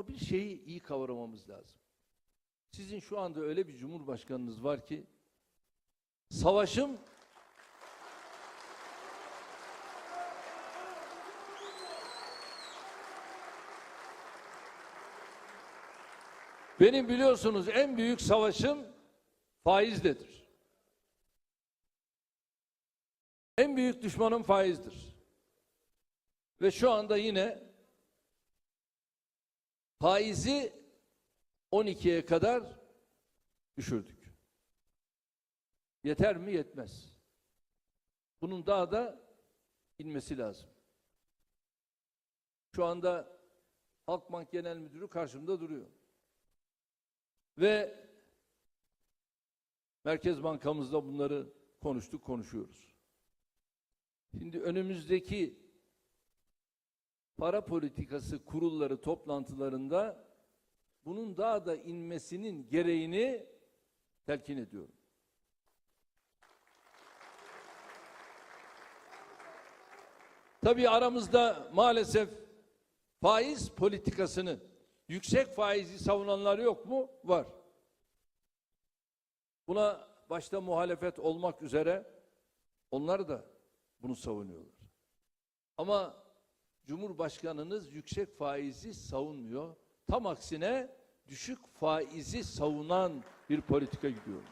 Ama bir şeyi iyi kavramamız lazım. Sizin şu anda öyle bir cumhurbaşkanınız var ki savaşım Benim biliyorsunuz en büyük savaşım faizdedir. En büyük düşmanım faizdir. Ve şu anda yine faizi 12'ye kadar düşürdük. Yeter mi? Yetmez. Bunun daha da inmesi lazım. Şu anda Halkbank Genel Müdürü karşımda duruyor. Ve Merkez Bankamızda bunları konuştuk, konuşuyoruz. Şimdi önümüzdeki para politikası kurulları toplantılarında bunun daha da inmesinin gereğini telkin ediyorum. Tabii aramızda maalesef faiz politikasını, yüksek faizi savunanlar yok mu? Var. Buna başta muhalefet olmak üzere onlar da bunu savunuyorlar. Ama Cumhurbaşkanınız yüksek faizi savunmuyor. Tam aksine düşük faizi savunan bir politika gidiyor.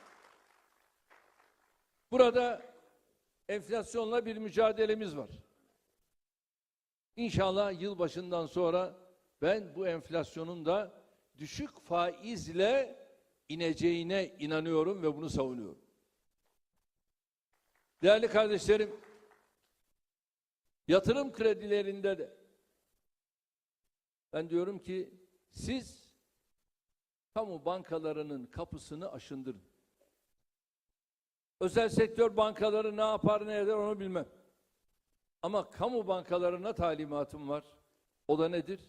Burada enflasyonla bir mücadelemiz var. İnşallah yılbaşından sonra ben bu enflasyonun da düşük faizle ineceğine inanıyorum ve bunu savunuyorum. Değerli kardeşlerim, yatırım kredilerinde de ben diyorum ki siz kamu bankalarının kapısını aşındırın. Özel sektör bankaları ne yapar ne eder onu bilmem. Ama kamu bankalarına talimatım var. O da nedir?